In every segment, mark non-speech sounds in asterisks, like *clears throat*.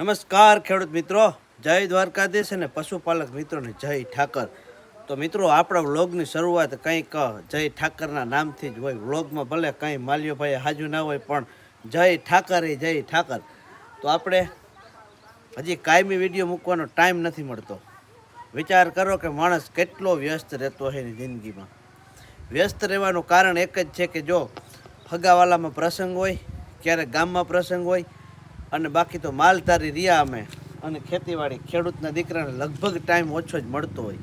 નમસ્કાર, ખેડૂત મિત્રો. જય દ્વારકાધીશ અને પશુપાલક મિત્રોને જય ઠાકર. તો મિત્રો, આપણા વ્લોગની શરૂઆત કંઈક જય ઠાકરના નામથી જ હોય. વ્લોગમાં ભલે કંઈ માલ્યોભાઈ હાજુ ના હોય, પણ જય ઠાકર એ જય ઠાકર. તો આપણે હજી કાયમી વીડિયો મૂકવાનો ટાઈમ નથી મળતો. વિચાર કરો કે માણસ કેટલો વ્યસ્ત રહેતો હોય એની જિંદગીમાં. વ્યસ્ત રહેવાનું કારણ એક જ છે કે જો ફગાવાલામાં પ્રસંગ હોય, ક્યારેક ગામમાં પ્રસંગ હોય અને બાકી તો માલધારી રહ્યા અમે. અને ખેતીવાડી ખેડૂતના દીકરાને લગભગ ટાઈમ ઓછો જ મળતો હોય.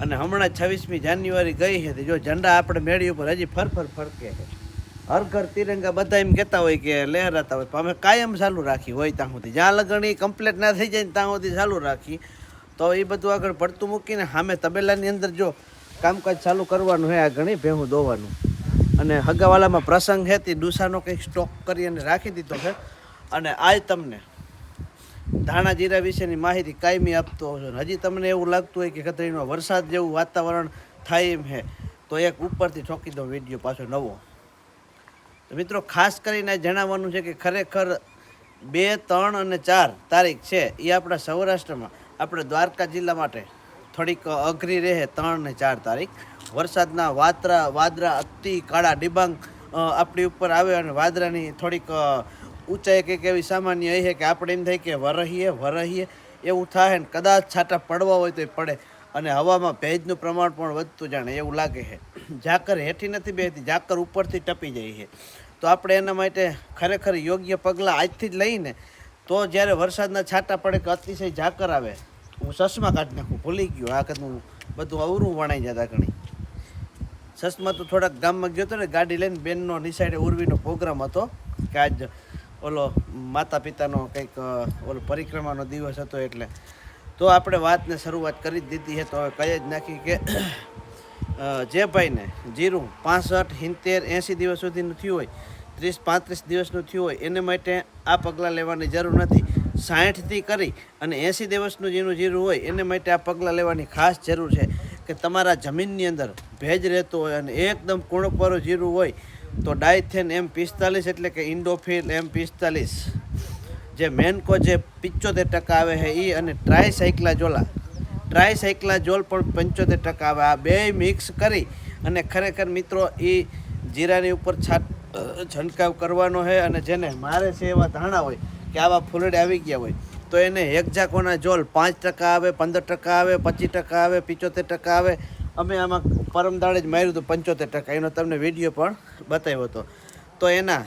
અને હમણાં છવ્વીસમી જાન્યુઆરી ગઈ છે જો ઝંડા આપણે મેળી ઉપર હજી ફરફર ફરકે છે. હર ઘર તિરંગા બધા એમ કહેતા હોય કે લહેરાતા હોય અમે કાયમ ચાલુ રાખી હોય ત્યાં સુધી. જ્યાં લગન એ કમ્પ્લીટ ના થઈ જાય ત્યાં સુધી ચાલુ રાખી. તો એ બધું આગળ પડતું મૂકીને સામે તબેલાની અંદર જો કામકાજ ચાલુ કરવાનું હોય, આ ઘણી ભેહું દોવાનું. અને હગાવાલામાં પ્રસંગ છે, તે કંઈક સ્ટોક કરી અને રાખી દીધો છે. અને આજ તમને ધાણા જીરા વિશેની માહિતી કાયમી આપતો હોઉં હજી તમને એવું લાગતું હોય કે કતરીનો વરસાદ જેવું વાતાવરણ થાય એમ છે તો એક ઉપરથી ઠોકી દો વીડિયો પાછો નવો. મિત્રો, ખાસ કરીને જણાવવાનું છે કે ખરેખર બે, ત્રણ અને ચાર તારીખ છે એ આપણા સૌરાષ્ટ્રમાં. આપણે દ્વારકા જિલ્લા માટે થોડીક અઘરી રહે ત્રણ ને ચાર તારીખ. વરસાદના વાતરા, વાદરા અતિ કાળા ડિબાંગ આપણી ઉપર આવે અને વાદરાની થોડીક ઊંચાઈ કંઈક એવી સામાન્ય એ છે કે આપણે એમ થાય કે વરહીએ વરહીએ, એવું થાય ને કદાચ છાંટા પડવા હોય તો એ પડે. અને હવામાં ભેજનું પ્રમાણ પણ વધતું જાણે એવું લાગે છે. ઝાકર હેઠી નથી બેસતી, ઝાકર ઉપરથી ટપી જાય છે. તો આપણે એના માટે ખરેખર યોગ્ય પગલાં આજથી જ લઈને તો જ્યારે વરસાદના છાંટા પડે કે અતિશય ઝાકર આવે, હું ચશ્મા કાઢી નાખું, ભૂલી ગયો. આ કદનું બધું અવરું વણાઈ જતા ઘણી. સસમાં તો થોડાક ગામમાં ગયો હતો ને, ગાડી લઈને બેનનો નિસાઈડે ઉર્વીનો પ્રોગ્રામ હતો, કે આજ ઓલો માતા પિતાનો કંઈક ઓલો પરિક્રમાનો દિવસ હતો એટલે. તો આપણે વાતને શરૂઆત કરી જ દીધી છે તો હવે કહી જ નાખી કે જે ભાઈને જીરું પાસઠ, સિત્તેર એંસી દિવસ સુધીનું થયું હોય, ત્રીસ, પાંત્રીસ દિવસનું થયું હોય, એને માટે આ પગલાં લેવાની જરૂર નથી. સાઠથી કરી અને એંસી દિવસનું જેનું જીરું હોય, એને માટે આ પગલાં લેવાની ખાસ જરૂર છે. કે તમારા જમીનની અંદર ભેજ રહેતો હોય અને એકદમ કુણકવાળું જીરું હોય, તો ડાયથેન એમ પિસ્તાલીસ એટલે કે ઇન્ડોફિલ એમ પિસ્તાલીસ. જે મેનકો જે પિચોતેર ટકા આવે છે એ અને ટ્રાયસાઇક્લાઝોલા ટ્રાયસાઇક્લાઝોલ પણ પંચોતેર ટકા આવે. આ બે મિક્સ કરી અને ખરેખર મિત્રો એ જીરાની ઉપર છાટ છંટકાવ કરવાનો છે અને જેને મારે છે એવા ધાણા હોય કે આવા ફૂલડે આવી ગયા હોય તો એને હેક્ઝાકોના જોલ પાંચ ટકા આવે, પંદર ટકા આવે, પચીસ ટકા આવે, પિચોતેર ટકા આવે. અમે આમાં પરમ દાડે જ માર્યું હતું પંચોતેર ટકા. એનો તમને વીડિયો પણ બતાવ્યો હતો. તો એના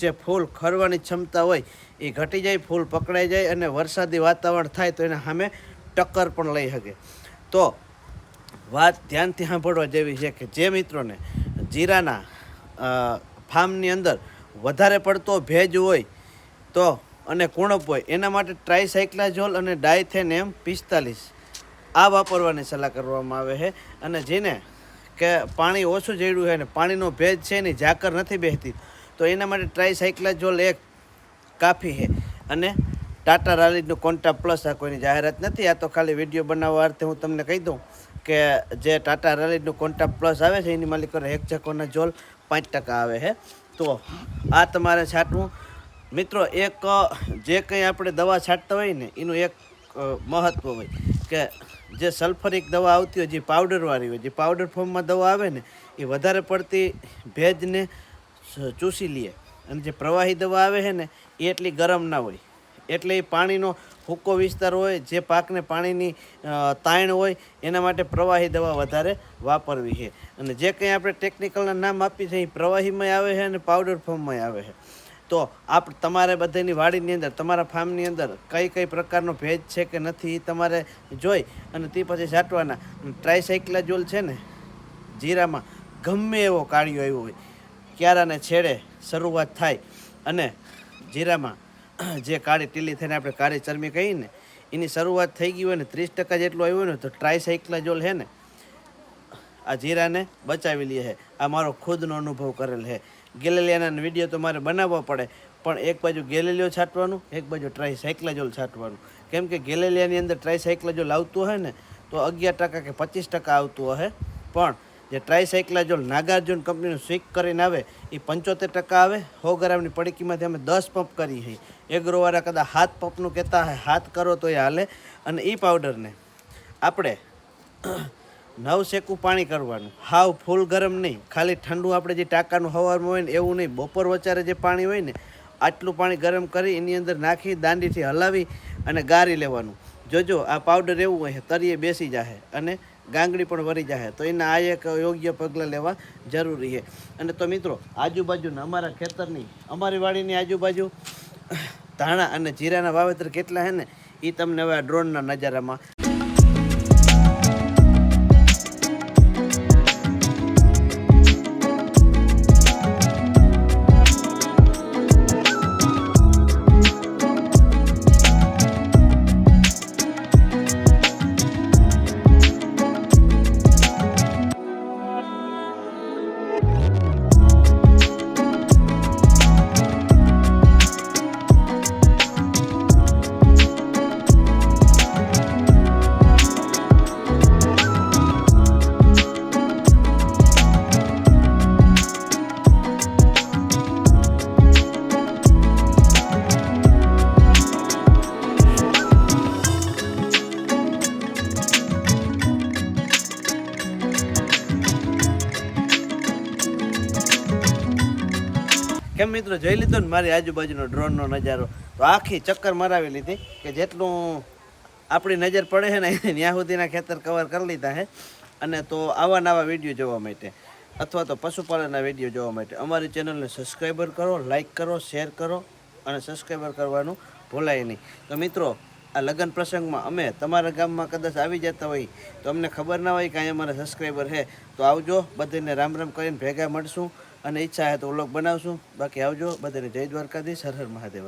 જે ફૂલ ખરવાની ક્ષમતા હોય, એ ઘટી જાય, ફૂલ પકડાઈ જાય અને વરસાદી વાતાવરણ થાય તો એના સામે ટક્કર પણ લઈ શકે. તો વાત ધ્યાનથી સાંભળવા જેવી છે કે જે મિત્રોને જીરાના ફાર્મની અંદર વધારે પડતો ભેજ હોય, તો અને કુણપ હોય. એના માટે ટ્રાયસાઇક્લાઝોલ અને ડાયથેન એમ પિસ્તાલીસ. આ વાપરવાની સલાહ કરવામાં આવે છે. અને જેને કે પાણી ઓછું જડ્યું છે અને પાણીનો ભેજ છે ને ઝાકર નથી બેસતી તો એના માટે ટ્રાયસાઇક્લાઝોલ એક કાફી છે. અને ટાટા રાલીનું કોન્ટા પ્લસ આ કોઈની જાહેરાત નથી. આ તો ખાલી વીડિયો બનાવવા અર્થે હું તમને કહી દઉં કે જે ટાટા રાલીનું કોન્ટા પ્લસ આવે છે, એની માલિકોને એક જકોના જોલ પાંચ ટકા આવે છે. તો આ તમારે છાંટવું. મિત્રો, એક જે કંઈ આપણે દવા છાંટતા હોય ને, એનું એક મહત્ત્વ હોય કે જે સલ્ફરિક દવા આવતી હોય, જે પાવડરવાળી હોય, જે પાવડર ફોર્મમાં દવા આવે ને, એ વધારે પડતી ભેજને ચૂસી લે. અને જે પ્રવાહી દવા આવે છે ને, એ એટલી ગરમ ના હોય. એટલે એ પાણીનો હુક્કો વિસ્તાર હોય, જે પાકને પાણીની તાણ હોય, એના માટે પ્રવાહી દવા વધારે વાપરવી છે. અને જે કંઈ આપણે ટેકનિકલના નામ આપી છે, એ પ્રવાહીમાં આવે છે અને પાવડર ફોર્મમાં આવે છે. તો આપ તમારે બધાની વાડીની અંદર, તમારા ફાર્મની અંદર કઈ કઈ પ્રકારનો ભેજ છે કે નથી એ તમારે જોઈ અને તે પછી છાંટવાના ટ્રાયસાઇક્લાજોલ છે ને, જીરામાં ગમે એવો કાળિયો આવ્યો હોય ક્યારાને છેડે શરૂઆત થાય. અને જીરામાં *clears throat* જે કાળી ટીલી થઈને આપણે કાળી ચરમી કહીએ ને, એની શરૂઆત થઈ ગઈ હોય ને ત્રીસ ટકા જેટલું આવ્યું હોય ને, તો ટ્રાયસાઇક્લાજોલ છે ને, આ જીરાને બચાવી લે છે આ મારો ખુદનો અનુભવ કરેલ છે ગેલેલિયાના વીડિયો તો મારે બનાવવો પડે, પણ એક બાજુ ગેલેલિયો છાંટવાનું, એક બાજુ ટ્રાયસાઇક્લાઝોલ છાંટવાનું. કેમ કે ગેલેલિયાની અંદર ટ્રાયસાઇક્લાઝોલ આવતું હોય ને, તો અગિયાર ટકા કે પચીસ ટકા આવતું હશે પણ જે ટ્રાયસાઇક્લાજોલ નાગાર્જુન કંપનીનું સ્વિક કરીને આવે, એ પંચોતેર ટકા આવે. સો ગ્રામની પડીકીમાંથી અમે દસ પંપ કરી છે એગ્રોવાળા કદાચ હાથ પંપનું કહેતા હોય હાથ કરો તો એ હાલે. અને એ પાવડરને આપણે નવ શેકું પાણી કરવાનું. હાવ ફૂલ ગરમ નહીં. ખાલી ઠંડુ આપણે જે ટાંકાનું હવામાં હોય ને એવું નહીં. બપોર વચારે જે પાણી હોય ને, આટલું પાણી ગરમ કરી એની અંદર નાખી, દાંડીથી હલાવી અને ગારી લેવાનું. જોજો, આ પાવડર એવું હોય તરીએ બેસી જાય અને ગાંગડી પણ વરી જાય તો એના આ એક યોગ્ય પગલાં લેવા જરૂરી છે. અને તો મિત્રો, આજુબાજુના અમારા ખેતરની, અમારી વાડીની આજુબાજુ ધાણા અને જીરાના વાવેતર કેટલા છે ને એ તમને હવે આ ડ્રોનના નજારામાં કેમ મિત્રો, જોઈ લીધો ને મારી આજુબાજુનો ડ્રોનનો નજારો? તો આખી ચક્કર મરાવી લીધી કે જેટલું આપણી નજર પડે છે ને, ત્યાં સુધીના ખેતર કવર કરી લીધા છે. અને તો આવા નવા વીડિયો જોવા માટે, અથવા તો પશુપાલનના વીડિયો જોવા માટે અમારી ચેનલને સબસ્ક્રાઈબર કરો લાઇક કરો શેર કરો અને સબસ્ક્રાઈબર કરવાનું ભૂલાય નહીં. તો મિત્રો, આ લગ્ન પ્રસંગમાં અમે તમારા ગામમાં કદાચ આવી જતા હોય, તો અમને ખબર ના હોય કે અહીંયા અમારા સબસ્ક્રાઈબર છે. તો આવજો, બધાને રામ રામ કરીને ભેગા મળશું. અને ઈચ્છા હોય તો વ્લોગ બનાવશું બાકી આવજો બધાને જય દ્વારકાધીશ હર હર મહાદેવ.